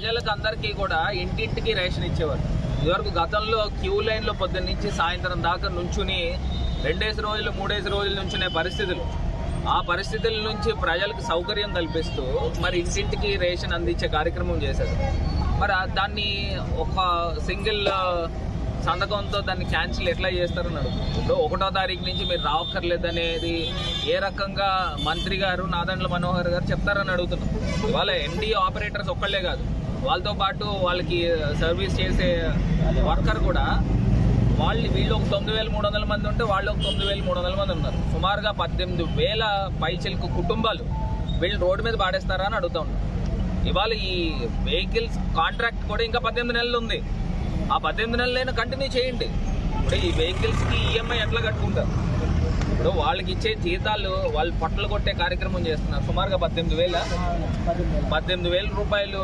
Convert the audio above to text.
ప్రజలకు అందరికీ కూడా ఇంటింటికి రేషన్ ఇచ్చేవారు. ఇదివరకు గతంలో క్యూ లైన్లో పొద్దున్న నుంచి సాయంత్రం దాకా నుంచుని రెండేసి రోజులు మూడేసి రోజుల నుంచునే పరిస్థితులు. ఆ పరిస్థితుల నుంచి ప్రజలకు సౌకర్యం కల్పిస్తూ మరి ఇంటింటికి రేషన్ అందించే కార్యక్రమం చేశారు. మరి దాన్ని ఒక సింగిల్ సంతకంతో దాన్ని క్యాన్సిల్ ఎట్లా చేస్తారని అడుగుతుంది ఒకటో తారీఖు నుంచి మీరు రావక్కర్లేదు అనేది ఏ రకంగా మంత్రి గారు నాదండ్ల మనోహర్ గారు చెప్తారని అడుగుతున్నాం ఇవాళ ఎండి ఆపరేటర్స్ ఒక్కళ్ళే కాదు. వాళ్ళతో పాటు వాళ్ళకి సర్వీస్ చేసే వర్కర్ కూడా వాళ్ళు వీళ్ళు ఒక తొమ్మిది వేల మూడు వందల మంది ఉంటే వాళ్ళు ఒక తొమ్మిది వేల మూడు వందల మంది ఉన్నారు. సుమారుగా పద్దెనిమిది వేల పైచిలకు కుటుంబాలు వీళ్ళు రోడ్డు మీద పాడేస్తారా అని అడుగుతా ఉన్నాం. ఇవాళ ఈ వెహికల్స్ కాంట్రాక్ట్ కూడా ఇంకా పద్దెనిమిది నెలలు ఉంది. ఆ పద్దెనిమిది నెలలైనా కంటిన్యూ చేయండి. ఇప్పుడు ఈ వెహికల్స్కి ఈఎంఐ ఎట్లా కట్టుకుంటారు? ఇప్పుడు వాళ్ళకి ఇచ్చే జీతాలు వాళ్ళు పొట్టలు కొట్టే కార్యక్రమం చేస్తున్నారు. సుమారుగా పద్దెనిమిది వేల పద్దెనిమిది వేల రూపాయలు